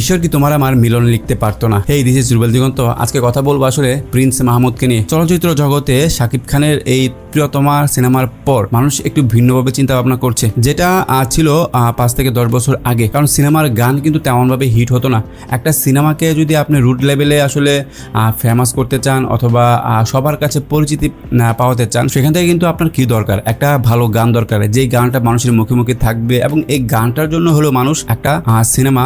ঈশ্বর কি তোমার আমার মিলন লিখতে পারতো না? এই দিস ইজ রুবেল দিগন্ত। আজকে কথা বলব আসলে প্রিন্স মাহমুদকে নিয়ে। চলচ্চিত্র জগতে শাকিব খানের এই প্রিয়তমা সিনেমার পর মানুষ একটু ভিন্নভাবে চিন্তা ভাবনা করছে। যেটা ছিল পাঁচ থেকে দশ বছর আগে। কারণ সিনেমার গান কিন্তু তেমনভাবে হিট হতো না। একটা সিনেমাকে যদি আপনি রুট লেভেলে আসলে ফেমাস করতে চান অথবা সবার কাছে পরিচিতি পাওয়াতে চান, সেখান থেকে কিন্তু আপনার কি দরকার? একটা ভালো গান দরকার। যেই গানটা মানুষের মুখে মুখে থাকবে এবং এই গানটার জন্য হলো মানুষ একটা সিনেমা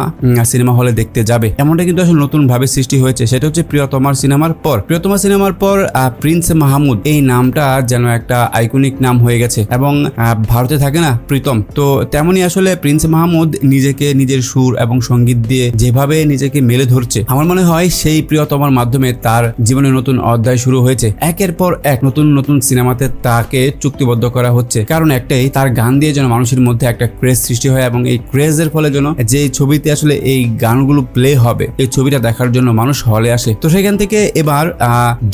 সিনেমা হলে দেখতে যাবে। এমনটা কিন্তু আসলে নতুন ভাবে সৃষ্টি হয়েছে। সেটা হচ্ছে প্রিয়তমার সিনেমার পর। প্রিয়তমা সিনেমার পর প্রিন্স মাহমুদ এই নামটা যেন একটা আইকনিক নাম হয়ে গেছে এবং ভারতে থাকে না প্রীতম। তো তেমনই আসলে প্রিন্স মাহমুদ নিজেকে নিজের সুর এবং সংগীত দিয়ে যেভাবে নিজেকে মেলে ধরছে, আমার মনে হয় সেই প্রিয়তমার মাধ্যমে তার জীবনে নতুন অধ্যায় শুরু হয়েছে। একের পর এক নতুন নতুন সিনেমাতে তাকে চুক্তিবদ্ধ করা হচ্ছে। কারণ একটাই, তার গান দিয়ে যেন মানুষের মধ্যে একটা ক্রেজ সৃষ্টি হয় এবং এই ক্রেজের ফলে যেন যে ছবিতে আসলে এই গানগুলো প্লে হবে। এই ছবিটা দেখার জন্য মানুষ হলে আসে। তো সেখান থেকে এবার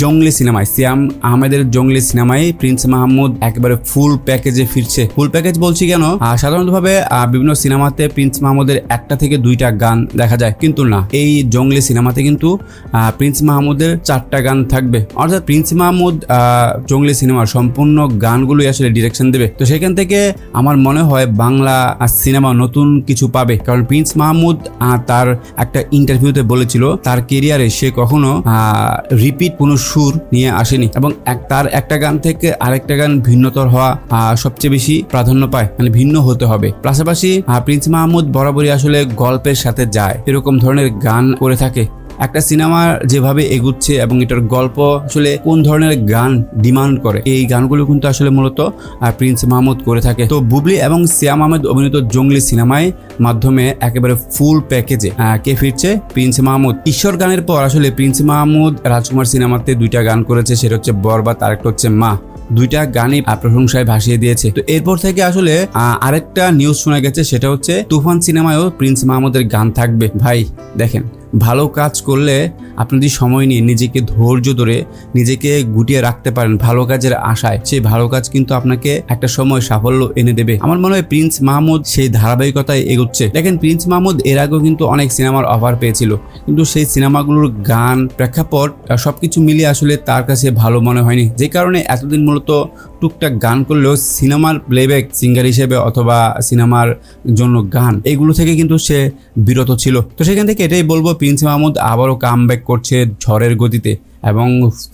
জঙ্গলি সিনেমায় সিয়াম আহমেদের জঙ্গলি সিনেমায় প্রিন্স মাহমুদ একেবারে ফুল প্যাকেজে ফিরছে। ফুল প্যাকেজ বলছি কেন? সাধারণতভাবে বিভিন্ন সিনেমাতে প্রিন্স মাহমুদের একটা থেকে দুইটা গান দেখা যায়। কিন্তু না এই জঙ্গলি সিনেমাতে কিন্তু প্রিন্স মাহমুদের চারটা গান থাকবে। অর্থাৎ প্রিন্স মাহমুদ জঙ্গলি সিনেমার সম্পূর্ণ গানগুলোই আসলে ডিরেকশন দেবে। তো সেখান থেকে আমার মনে হয় বাংলা সিনেমা নতুন কিছু পাবে। কারণ প্রিন্স মাহমুদ আহ, তার একটা ইন্টারভিউতে বলেছিল, তার কেরিয়ারে সে কখনো রিপিট কোনো সুর নিয়ে আসেনি এবং তার একটা গান থেকে আরেকটা গান ভিন্নতর হওয়া সবচেয়ে বেশি প্রাধান্য পায় মানে ভিন্ন হতে হবে। পাশাপাশি প্রিন্স মাহমুদ বরাবরই আসলে গল্পের সাথে যায়, এরকম ধরনের গান করে থাকে। একটা সিনেমা যেভাবে এগুচ্ছে এবং এটার গল্প আসলে কোন ধরনের গান ডিমান্ড করে, এই গানগুলো কিন্তু আসলে মূলত প্রিন্স মাহমুদ করে থাকে। তো বুবলি এবং সিয়াম আহমেদ অভিনীত জঙ্গলি সিনেমায় মাধ্যমে একেবারে ফুল প্যাকেজে কে ফিরছে? প্রিন্স মাহমুদ। ঈশ্বর গানের পর আসলে প্রিন্স মাহমুদ রাজকুমার সিনেমাতে দুইটা গান করেছে, সেটা হচ্ছে বরবাদ, আরেকটা হচ্ছে মা। দুইটা গানই প্রশংসায় ভাসিয়ে দিয়েছে। তো এরপর থেকে আসলে আরেকটা নিউজ শোনা গেছে, সেটা হচ্ছে তুফান সিনেমায়ও প্রিন্স মাহমুদের গান থাকবে। ভাই, দেখেন। ভালো কাজ করলে আপনি যদি সময় নিয়ে নিজেকে ধৈর্য ধরে নিজেকে গুটিয়ে রাখতে পারেন ভালো কাজের আশায়, সেই ভালো কাজ কিন্তু আপনাকে একটা সময় সাফল্য এনে দেবে। আমার মনে হয় প্রিন্স মাহমুদ সেই ধারাবাহিকতায় এগোচ্ছে। দেখেন প্রিন্স মাহমুদ এর আগেও কিন্তু অনেক সিনেমার অফার পেয়েছিল। কিন্তু সেই সিনেমাগুলোর গান, প্রেক্ষাপট সবকিছু মিলিয়ে আসলে তার কাছে ভালো মনে হয়নি। যে কারণে এতদিন মূলত টুকটাক গান করলেও সিনেমার প্লেব্যাক সিঙ্গার হিসেবে অথবা সিনেমার জন্য গান, এগুলো থেকে কিন্তু সে বিরত ছিল। তো সেখান থেকে এটাই বলব প্রিন্স মাহমুদ আবারও কাম করছে ঝড়ের গতিতে এবং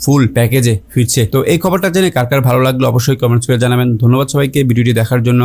ফুল প্যাকেজে ফিরছে। তো এই খবরটা জেনে কার কার ভালো লাগল অবশ্যই কমেন্টস করে জানাবেন। ধন্যবাদ সবাইকে। ভিডিওটি দেখার জন্য